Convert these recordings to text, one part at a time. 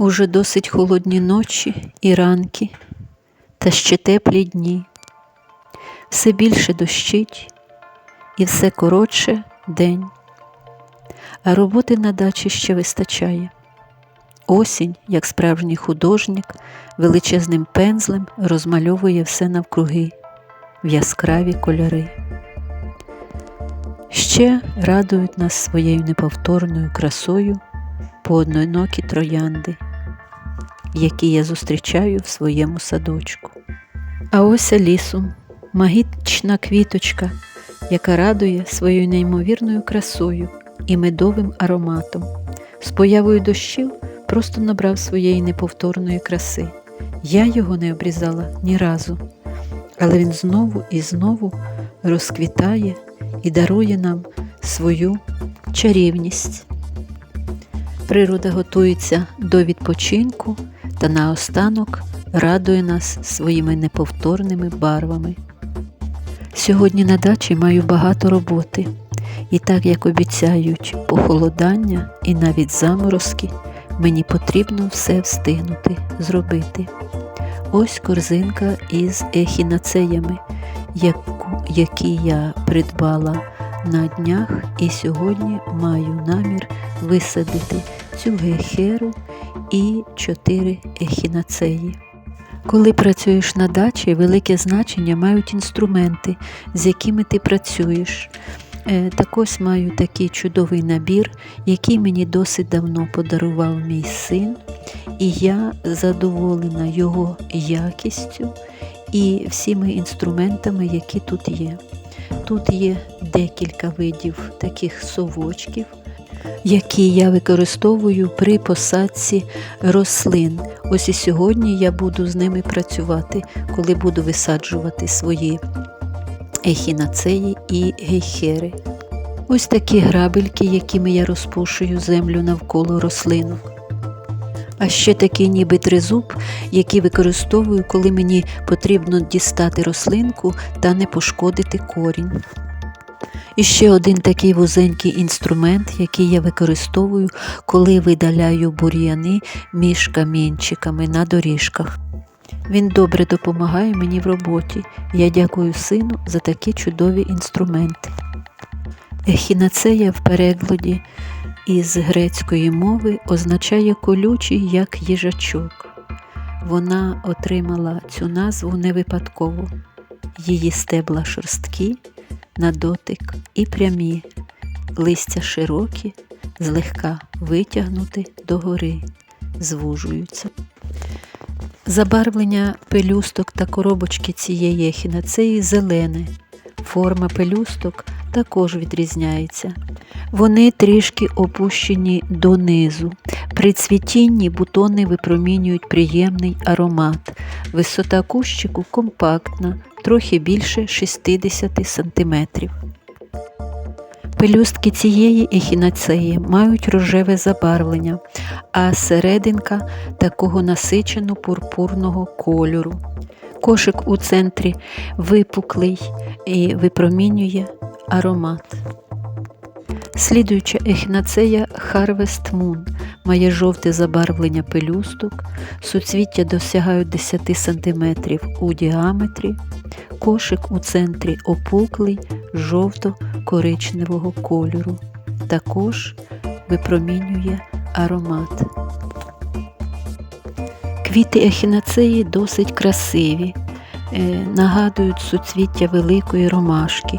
Уже досить холодні ночі і ранки, та ще теплі дні. Все більше дощить і все коротше день, а роботи на дачі ще вистачає. Осінь, як справжній художник, величезним пензлем розмальовує все навкруги в яскраві кольори. Ще радують нас своєю неповторною красою поодинокі троянди, які я зустрічаю в своєму садочку. А ось лісом магічна квіточка, яка радує своєю неймовірною красою і медовим ароматом. З появою дощів просто набрав своєї неповторної краси. Я його не обрізала ні разу, але він знову і знову розквітає і дарує нам свою чарівність. Природа готується до відпочинку та наостанок радує нас своїми неповторними барвами. Сьогодні на дачі маю багато роботи, і так як обіцяють похолодання і навіть заморозки, мені потрібно все встигнути зробити. Ось корзинка із ехінацеями, яку, які я придбала на днях і сьогодні маю намір висадити цю гехеру і чотири ехінацеї. Коли працюєш на дачі, велике значення мають інструменти, з якими ти працюєш. Е, Так ось маю такий чудовий набір, який мені досить давно подарував мій син, і я задоволена його якістю і всіми інструментами, які тут є. Тут є декілька видів таких совочків, які я використовую при посадці рослин. Ось і сьогодні я буду з ними працювати, коли буду висаджувати свої ехінацеї і гейхери. Ось такі грабельки, якими я розпушую землю навколо рослинок. А ще такий ніби тризуб, який використовую, коли мені потрібно дістати рослинку та не пошкодити корінь. І ще один такий вузенький інструмент, який я використовую, коли видаляю бур'яни між камінчиками на доріжках. Він добре допомагає мені в роботі. Я дякую сину за такі чудові інструменти. Ехінацея в перекладі із грецької мови означає колючий як їжачок. Вона отримала цю назву не випадково. Її стебла шорсткі, на дотик і прямі, листя широкі, злегка витягнути догори, звужуються. Забарвлення пелюсток та коробочки цієї ехінацеї зелене. Форма пелюсток також відрізняється. Вони трішки опущені донизу. При цвітінні бутони випромінюють приємний аромат. Висота кущику компактна, трохи більше 60 см. Пелюстки цієї ехінацеї мають рожеве забарвлення, а серединка такого насичено пурпурного кольору. Кошик у центрі випуклий і випромінює аромат. Слідуюча ехінацея Harvest Moon має жовте забарвлення пелюсток, суцвіття досягають 10 см у діаметрі, кошик у центрі опуклий жовто-коричневого кольору. Також випромінює аромат. Квіти ехінацеї досить красиві, е, нагадують суцвіття великої ромашки.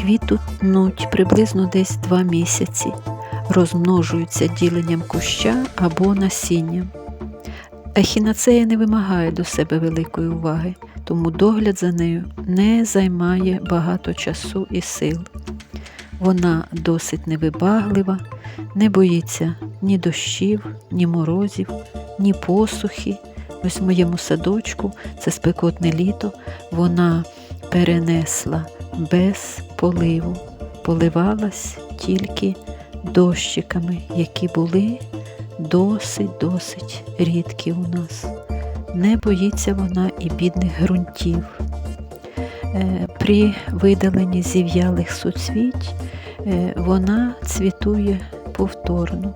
Квітнуть приблизно десь 2 місяці, розмножуються діленням куща або насінням. Ехінацея не вимагає до себе великої уваги, тому догляд за нею не займає багато часу і сил. Вона досить невибаглива, не боїться ні дощів, ні морозів, ні посухи. Ось в моєму садочку, це спекотне літо, вона перенесла без поливу, поливалась тільки дощиками, які були досить-досить рідкі у нас. Не боїться вона і бідних ґрунтів. Е, При видаленні зів'ялих суцвіть е, вона цвітує повторно.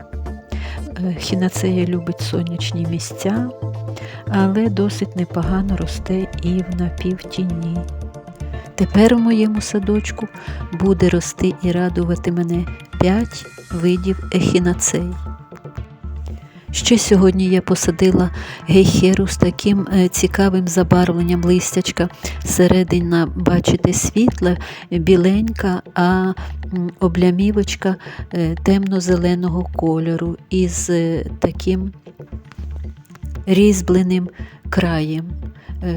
Е, хінацея любить сонячні місця, але досить непогано росте і в напівтіні. Тепер у моєму садочку буде рости і радувати мене 5 видів ехінацей. Ще сьогодні я посадила гейхеру з таким е, цікавим забарвленням листячка. Середина, бачите, світла, біленька, а облямівочка е, темно-зеленого кольору із е, таким різьбленим краєм.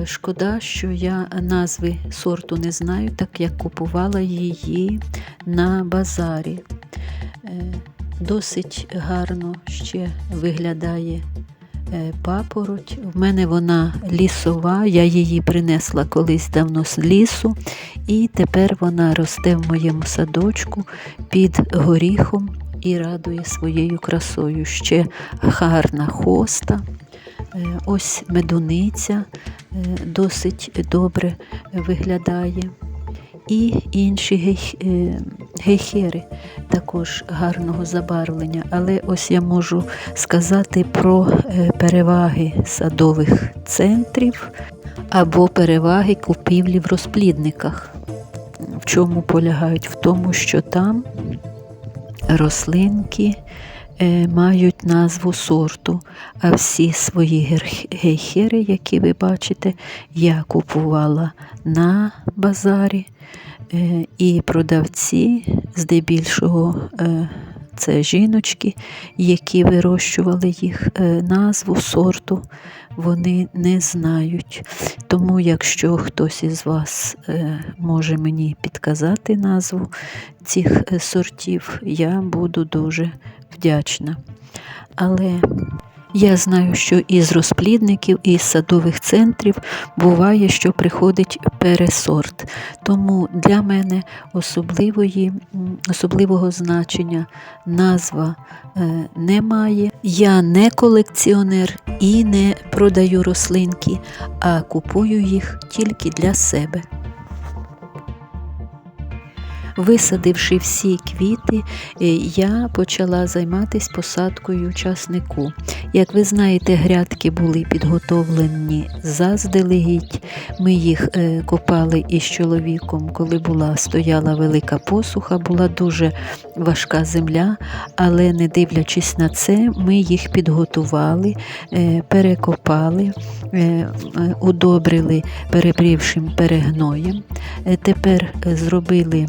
Шкода, що я назви сорту не знаю, так як купувала її на базарі. Досить гарно ще виглядає е, папороть. В мене вона лісова, я її принесла колись давно з лісу, і тепер вона росте в моєму садочку під горіхом і радує своєю красою. Ще гарна хоста. Е, Ось медуниця е, досить добре виглядає. І інші гейхери також гарного забарвлення. Але ось я можу сказати про е, переваги садових центрів або переваги купівлі в розплідниках. В чому полягають? В тому, що там рослинки е, мають назву сорту, а всі свої гейхери, які ви бачите, я купувала на базарі. Е, І продавці, здебільшого, е, це жіночки, які вирощували їх е, назву сорту, вони не знають. Тому, якщо хтось із вас може мені підказати назву цих сортів, я буду дуже вдячна. Але я знаю, що із розплідників, і з садових центрів буває, що приходить пересорт. Тому для мене особливої, особливого значення назва е, немає. Я не колекціонер і не продаю рослинки, а купую їх тільки для себе. Висадивши всі квіти, е, я почала займатися посадкою часнику. Як ви знаєте, грядки були підготовлені заздалегідь. Ми їх е, копали із чоловіком, коли була стояла велика посуха, була дуже важка земля, але не дивлячись на це, ми їх підготували, е, перекопали, удобрили перебрівшим перегноєм. Тепер зробили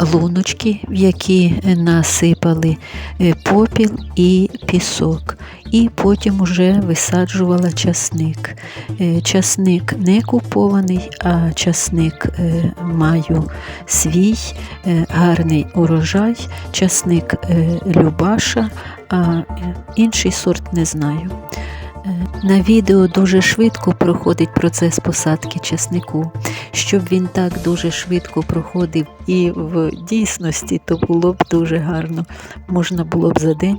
луночки, в які насипали е, попіл і пісок. І потім уже висаджувала часник. Е, Часник не купований, а часник е, маю свій е, гарний урожай, часник е, Любаша, а е, інший сорт не знаю. Е, На відео дуже швидко проходить процес посадки часнику. Щоб він так дуже швидко проходив і в дійсності, то було б дуже гарно. Можна було б за день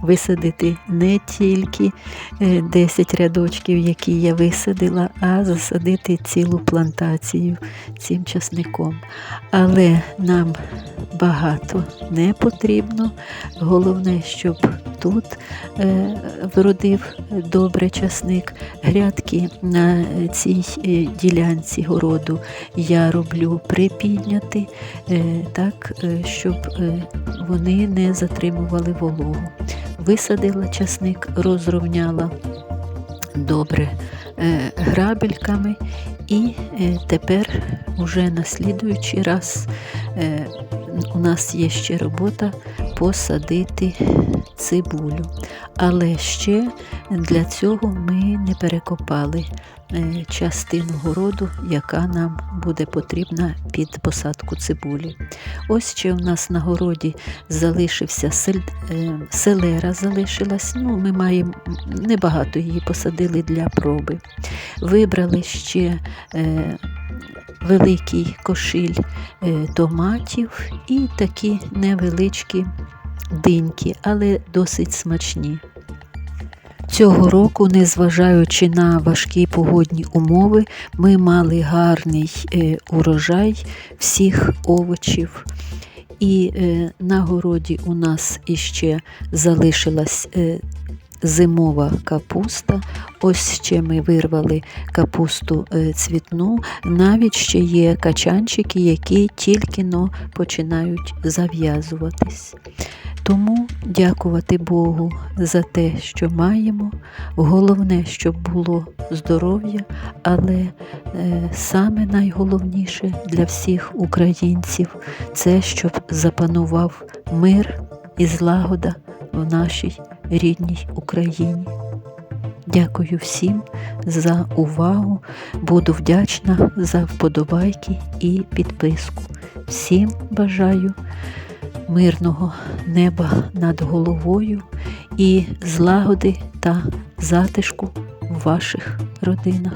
висадити не тільки е, 10 рядочків, які я висадила, а засадити цілу плантацію цим часником. Але нам багато не потрібно. Головне, щоб тут е, вродив добре часник. Грядки на цій е, ділянці городу я роблю припідняти, е, так, е, щоб е, вони не затримували вологу. Висадила часник, розрівняла добре е, грабельками, і е, тепер уже на слідуючий раз е, у нас є ще робота посадити цибулю. Але ще для цього ми не перекопали е, частину городу, яка нам буде потрібна під посадку цибулі. Ось ще у нас на городі залишився сель- е, селера, залишилась. Ну, ми маємо небагато її посадили для проби. Вибрали ще великий кошиль е, томатів і такі невеличкі диньки, але досить смачні. Цього року, незважаючи на важкі погодні умови, ми мали гарний е, урожай всіх овочів. І е, на городі у нас іще залишилась зимова капуста. Ось ще ми вирвали капусту е, цвітну. Навіть ще є качанчики, які тільки но починають зав'язуватись. Тому дякувати Богу за те, що маємо. Головне, щоб було здоров'я, але е, саме найголовніше для всіх українців це щоб запанував мир і злагода в нашій рідній Україні. Дякую всім за увагу. Буду вдячна за вподобайки і підписку. Всім бажаю мирного неба над головою і злагоди та затишку в ваших родинах.